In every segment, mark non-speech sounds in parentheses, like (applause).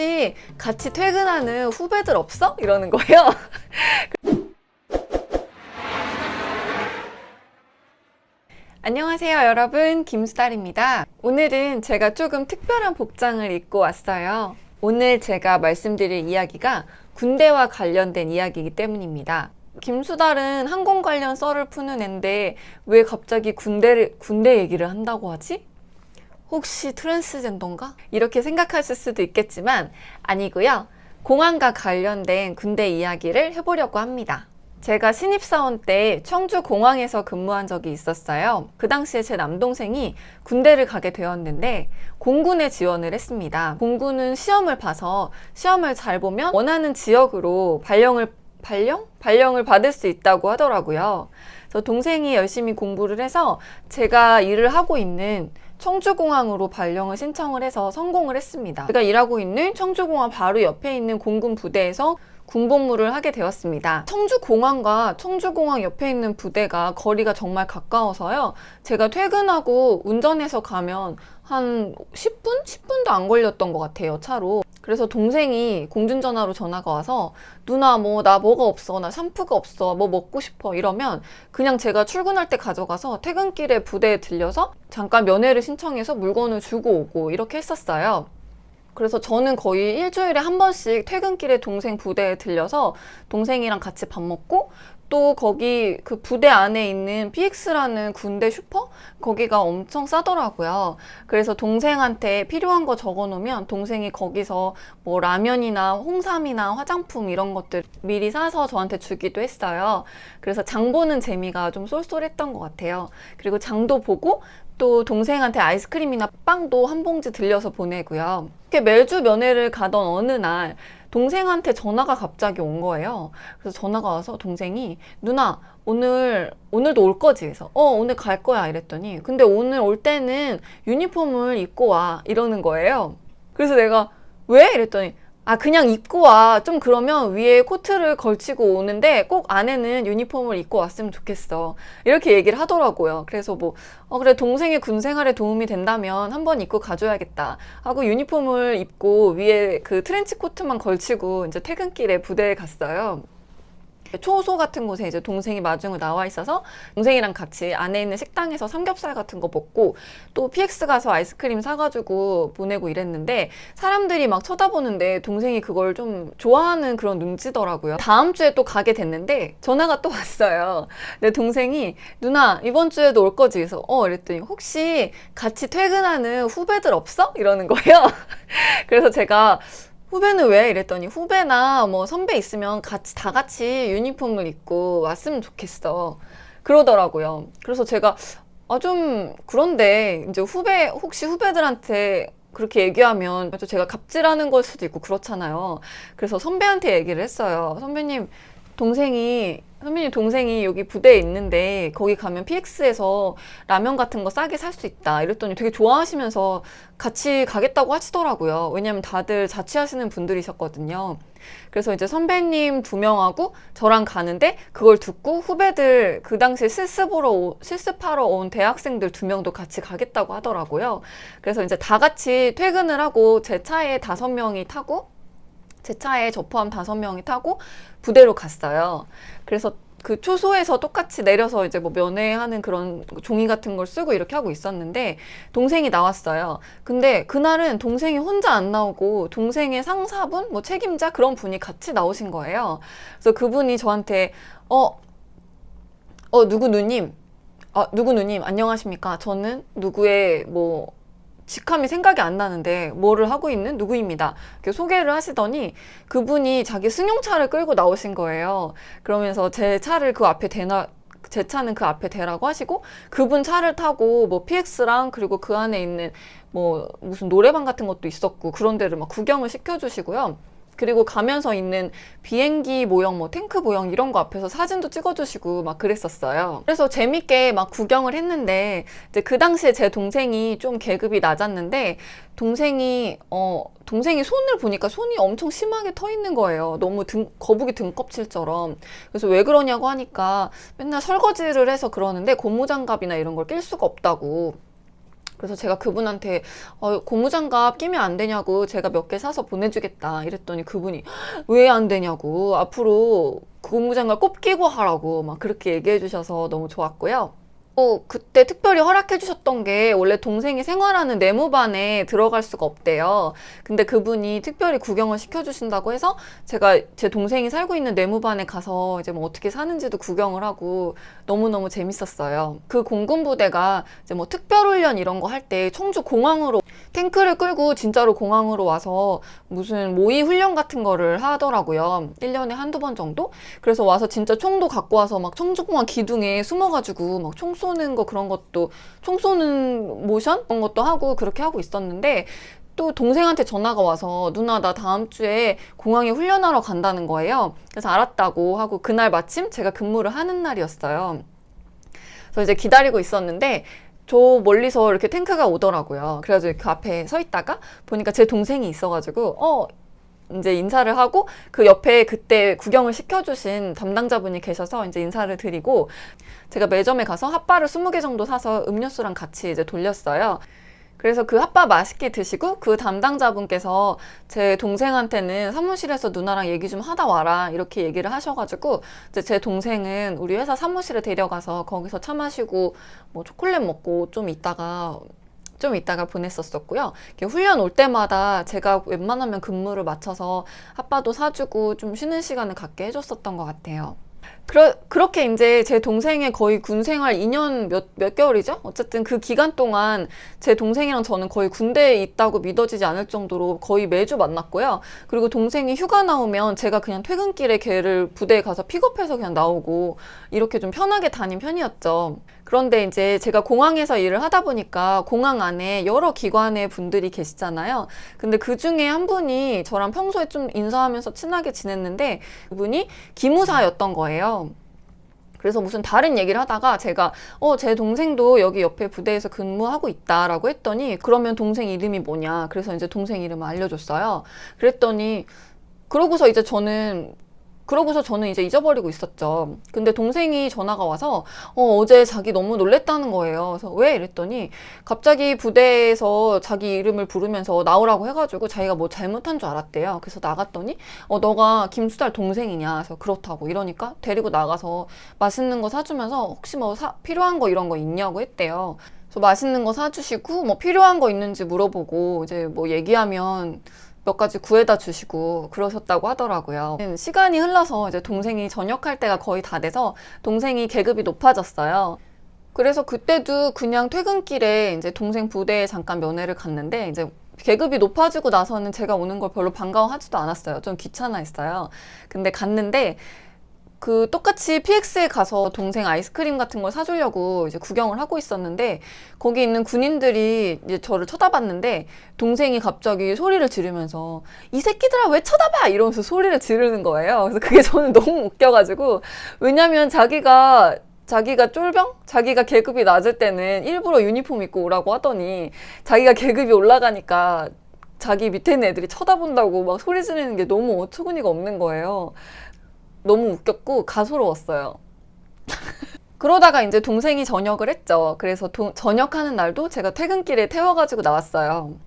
혹시 같이 퇴근하는 후배들 없어? 이러는 거예요. (laughs) 안녕하세요, 여러분. 김수달입니다. 오늘은 제가 조금 특별한 복장을 입고 왔어요. 오늘 제가 말씀드릴 이야기가 군대와 관련된 이야기이기 때문입니다. 김수달은 항공 관련 썰을 푸는 앤데 왜 갑자기 군대를, 군대 얘기를 한다고 하지? 혹시 트랜스젠더인가? 이렇게 생각하실 수도 있겠지만 아니고요. 공항과 관련된 군대 이야기를 해보려고 합니다. 제가 신입사원 때 청주 공항에서 근무한 적이 있었어요. 그 당시에 제 남동생이 군대를 가게 되었는데 공군에 지원을 했습니다. 공군은 시험을 봐서 시험을 잘 보면 원하는 지역으로 발령을 발령? 발령을 받을 수 있다고 하더라고요. 그래서 동생이 열심히 공부를 해서 제가 일을 하고 있는 청주공항으로 발령을 신청을 해서 성공을 했습니다. 제가 일하고 있는 청주공항 바로 옆에 있는 공군 부대에서 군복무를 하게 되었습니다. 청주공항과 청주공항 옆에 있는 부대가 거리가 정말 가까워서요. 제가 퇴근하고 운전해서 가면 한 10분? 10분도 안 걸렸던 것 같아요, 차로. 그래서 동생이 공중전화로 전화가 와서 누나 뭐 나 뭐가 없어 나 샴푸가 없어 뭐 먹고 싶어 이러면 그냥 제가 출근할 때 가져가서 퇴근길에 부대에 들려서 잠깐 면회를 신청해서 물건을 주고 오고 이렇게 했었어요. 그래서 저는 거의 일주일에 한 번씩 퇴근길에 동생 부대에 들려서 동생이랑 같이 밥 먹고 또 거기 그 부대 안에 있는 PX라는 군대 슈퍼? 거기가 엄청 싸더라고요. 그래서 동생한테 필요한 거 적어 놓으면 동생이 거기서 뭐 라면이나 홍삼이나 화장품 이런 것들 미리 사서 저한테 주기도 했어요. 그래서 장 보는 재미가 좀 쏠쏠했던 것 같아요. 그리고 장도 보고 또 동생한테 아이스크림이나 빵도 한 봉지 들려서 보내고요. 이렇게 매주 면회를 가던 어느 날 동생한테 전화가 갑자기 온 거예요. 그래서 전화가 와서 동생이 누나 오늘 오늘도 올 거지? 그래서 어 오늘 갈 거야 이랬더니 근데 오늘 올 때는 유니폼을 입고 와 이러는 거예요. 그래서 내가 왜? 이랬더니 아 그냥 입고 와. 좀 그러면 위에 코트를 걸치고 오는데 꼭 안에는 유니폼을 입고 왔으면 좋겠어. 이렇게 얘기를 하더라고요. 그래서 뭐 어 그래 동생의 군 생활에 도움이 된다면 한번 입고 가줘야겠다 하고 유니폼을 입고 위에 그 트렌치 코트만 걸치고 이제 퇴근길에 부대에 갔어요. 초소 같은 곳에 이제 동생이 마중을 나와 있어서 동생이랑 같이 안에 있는 식당에서 삼겹살 같은 거 먹고 또 PX 가서 아이스크림 사가지고 보내고 이랬는데 사람들이 막 쳐다보는데 동생이 그걸 좀 좋아하는 그런 눈치더라고요. 다음 주에 또 가게 됐는데 전화가 또 왔어요. 내 동생이 누나 이번 주에도 올 거지? 그래서 어 이랬더니 혹시 같이 퇴근하는 후배들 없어? 이러는 거예요. (laughs) 그래서 제가 후배는 왜? 이랬더니 후배나 뭐 선배 있으면 같이 다 같이 유니폼을 입고 왔으면 좋겠어. 그러더라고요. 그래서 제가 아 좀 그런데 이제 후배 혹시 후배들한테 그렇게 얘기하면 또 제가 갑질하는 걸 수도 있고 그렇잖아요. 그래서 선배한테 얘기를 했어요. 선배님 동생이 선배님 동생이 여기 부대에 있는데 거기 가면 PX에서 라면 같은 거 싸게 살 수 있다 이랬더니 되게 좋아하시면서 같이 가겠다고 하시더라고요. 왜냐면 다들 자취하시는 분들이셨거든요. 그래서 이제 선배님 두 명하고 저랑 가는데 그걸 듣고 후배들 그 당시 실습으로 오- 실습하러 온 대학생들 두 명도 같이 가겠다고 하더라고요. 그래서 이제 다 같이 퇴근을 하고 제 차에 다섯 명이 타고 제 차에 저 포함 다섯 명이 타고 부대로 갔어요. 그래서 그 초소에서 똑같이 내려서 이제 뭐 면회하는 그런 종이 같은 걸 쓰고 이렇게 하고 있었는데 동생이 나왔어요. 근데 그날은 동생이 혼자 안 나오고 동생의 상사분, 뭐 책임자 그런 분이 같이 나오신 거예요. 그래서 그분이 저한테 어, 어 누구 누님, 아 누구 누님 안녕하십니까? 저는 누구의 뭐 직함이 생각이 안 나는데 뭐를 하고 있는 누구입니다. 이렇게 소개를 하시더니 그분이 자기 승용차를 끌고 나오신 거예요. 그러면서 제 차를 그 앞에 대나 제 차는 그 앞에 대라고 하시고 그분 차를 타고 뭐 PX랑 그리고 그 안에 있는 뭐 무슨 노래방 같은 것도 있었고 그런 데를 막 구경을 시켜주시고요. 그리고 가면서 있는 비행기 모형, 뭐 탱크 모형 이런 거 앞에서 사진도 찍어주시고 막 그랬었어요. 그래서 재밌게 막 구경을 했는데 이제 그 당시에 제 동생이 좀 계급이 낮았는데 동생이 어 동생이 손을 보니까 손이 엄청 심하게 터 있는 거예요. 너무 등 거북이 등껍질처럼. 그래서 왜 그러냐고 하니까 맨날 설거지를 해서 그러는데 고무장갑이나 이런 걸 낄 수가 없다고. 그래서 제가 그분한테 어, 고무장갑 끼면 안 되냐고 제가 몇 개 사서 보내주겠다 이랬더니 그분이 왜 안 되냐고 앞으로 고무장갑 꼭 끼고 하라고 막 그렇게 얘기해 주셔서 너무 좋았고요. 또 그때 특별히 허락해 주셨던 게 원래 동생이 생활하는 내무반에 들어갈 수가 없대요. 근데 그분이 특별히 구경을 시켜 주신다고 해서 제가 제 동생이 살고 있는 내무반에 가서 이제 뭐 어떻게 사는지도 구경을 하고 너무너무 재밌었어요. 그 공군 부대가 이제 뭐 특별 훈련 이런 거 할 때 청주 공항으로 탱크를 끌고 진짜로 공항으로 와서 무슨 모의 훈련 같은 거를 하더라고요. 1년에 한두 번 정도? 그래서 와서 진짜 총도 갖고 와서 막 청주 공항 기둥에 숨어 가지고 막총 쏘는 거 그런 것도 총 쏘는 모션? 그런 것도 하고 그렇게 하고 있었는데 또 동생한테 전화가 와서 누나 나 다음 주에 공항에 훈련하러 간다는 거예요. 그래서 알았다고 하고 그날 마침 제가 근무를 하는 날이었어요. 그래서 이제 기다리고 있었는데 저 멀리서 이렇게 탱크가 오더라고요. 그래가지고 그 앞에 서 있다가 보니까 제 동생이 있어가지고 어 이제 인사를 하고 그 옆에 그때 구경을 시켜주신 담당자분이 계셔서 이제 인사를 드리고 제가 매점에 가서 핫바를 20개 정도 사서 음료수랑 같이 이제 돌렸어요. 그래서 그 핫바 맛있게 드시고 그 담당자분께서 제 동생한테는 사무실에서 누나랑 얘기 좀 하다 와라 이렇게 얘기를 하셔가지고 이제 제 동생은 우리 회사 사무실에 데려가서 거기서 차 마시고 뭐 초콜릿 먹고 좀 있다가 좀 이따가 보냈었었고요. 훈련 올 때마다 제가 웬만하면 근무를 마쳐서 핫바도 사주고 좀 쉬는 시간을 갖게 해줬었던 것 같아요. 그러, 그렇게 이제 제 동생의 거의 군 생활 2년 몇, 몇 개월이죠? 어쨌든 그 기간 동안 제 동생이랑 저는 거의 군대에 있다고 믿어지지 않을 정도로 거의 매주 만났고요. 그리고 동생이 휴가 나오면 제가 그냥 퇴근길에 걔를 부대에 가서 픽업해서 그냥 나오고 이렇게 좀 편하게 다닌 편이었죠. 그런데 이제 제가 공항에서 일을 하다 보니까 공항 안에 여러 기관의 분들이 계시잖아요. 근데 그 중에 한 분이 저랑 평소에 좀 인사하면서 친하게 지냈는데 그분이 기무사였던 거예요. 그래서 무슨 다른 얘기를 하다가 제가 어, 제 동생도 여기 옆에 부대에서 근무하고 있다라고 했더니 그러면 동생 이름이 뭐냐. 그래서 이제 동생 이름을 알려줬어요. 그랬더니 그러고서 이제 저는 그러고서 저는 이제 잊어버리고 있었죠. 근데 동생이 전화가 와서 어, 어제 자기 너무 놀랬다는 거예요. 그래서 왜 이랬더니 갑자기 부대에서 자기 이름을 부르면서 나오라고 해가지고 자기가 뭐 잘못한 줄 알았대요. 그래서 나갔더니 어, 너가 김수달 동생이냐? 그래서 그렇다고 이러니까 데리고 나가서 맛있는 거 사주면서 혹시 뭐 사, 필요한 거 이런 거 있냐고 했대요. 그래서 맛있는 거 사주시고 뭐 필요한 거 있는지 물어보고 이제 뭐 얘기하면 몇 가지 구해다 주시고 그러셨다고 하더라고요. 시간이 흘러서 이제 동생이 전역할 때가 거의 다 돼서 동생이 계급이 높아졌어요. 그래서 그때도 그냥 퇴근길에 이제 동생 부대에 잠깐 면회를 갔는데 이제 계급이 높아지고 나서는 제가 오는 걸 별로 반가워하지도 않았어요. 좀 귀찮아했어요. 근데 갔는데 그 똑같이 PX에 가서 동생 아이스크림 같은 걸 사주려고 이제 구경을 하고 있었는데 거기 있는 군인들이 이제 저를 쳐다봤는데 동생이 갑자기 소리를 지르면서 이 새끼들아 왜 쳐다봐 이러면서 소리를 지르는 거예요. 그래서 그게 저는 (laughs) 너무 웃겨가지고 왜냐면 자기가 자기가 쫄병? 자기가 계급이 낮을 때는 일부러 유니폼 입고 오라고 하더니 자기가 계급이 올라가니까 자기 밑에 있는 애들이 쳐다본다고 막 소리 지르는 게 너무 어처구니가 없는 거예요. 너무 웃겼고 가소로웠어요. 그러다가 이제 동생이 전역을 했죠. 그래서 도, 전역하는 날도 제가 퇴근길에 태워가지고 나왔어요.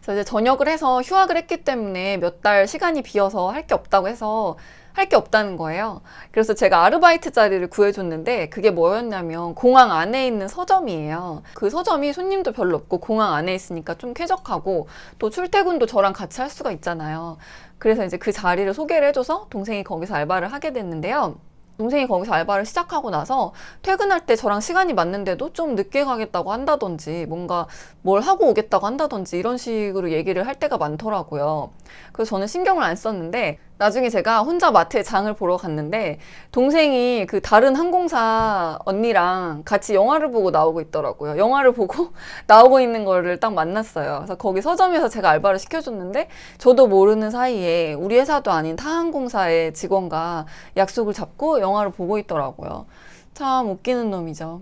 그래서 이제 전역을 해서 휴학을 했기 때문에 몇 달 시간이 비어서 할 게 없다고 해서 할 게 없다는 거예요. 그래서 제가 아르바이트 자리를 구해줬는데 그게 뭐였냐면 공항 안에 있는 서점이에요. 그 서점이 손님도 별로 없고 공항 안에 있으니까 좀 쾌적하고 또 출퇴근도 저랑 같이 할 수가 있잖아요. 그래서 이제 그 자리를 소개를 해줘서 동생이 거기서 알바를 하게 됐는데요. 동생이 거기서 알바를 시작하고 나서 퇴근할 때 저랑 시간이 맞는데도 좀 늦게 가겠다고 한다든지 뭔가 뭘 하고 오겠다고 한다든지 이런 식으로 얘기를 할 때가 많더라고요. 그래서 저는 신경을 안 썼는데 나중에 제가 혼자 마트에 장을 보러 갔는데 동생이 그 다른 항공사 언니랑 같이 영화를 보고 나오고 있더라고요. 영화를 보고 (laughs) 나오고 있는 거를 딱 만났어요. 그래서 거기 서점에서 제가 알바를 시켜줬는데 저도 모르는 사이에 우리 회사도 아닌 타 항공사의 직원과 약속을 잡고 영화를 보고 있더라고요. 참 웃기는 놈이죠.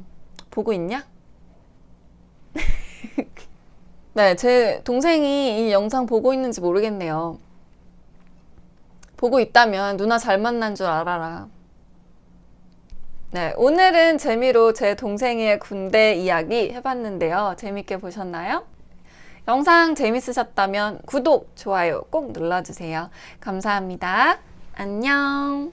보고 있냐? (laughs) 네, 제 동생이 이 영상 보고 있는지 모르겠네요. 보고 있다면 누나 잘 만난 줄 알아라. 네, 오늘은 재미로 제 동생의 군대 이야기 해봤는데요. 재밌게 보셨나요? 영상 재밌으셨다면 구독, 좋아요 꼭 눌러주세요. 감사합니다. 안녕.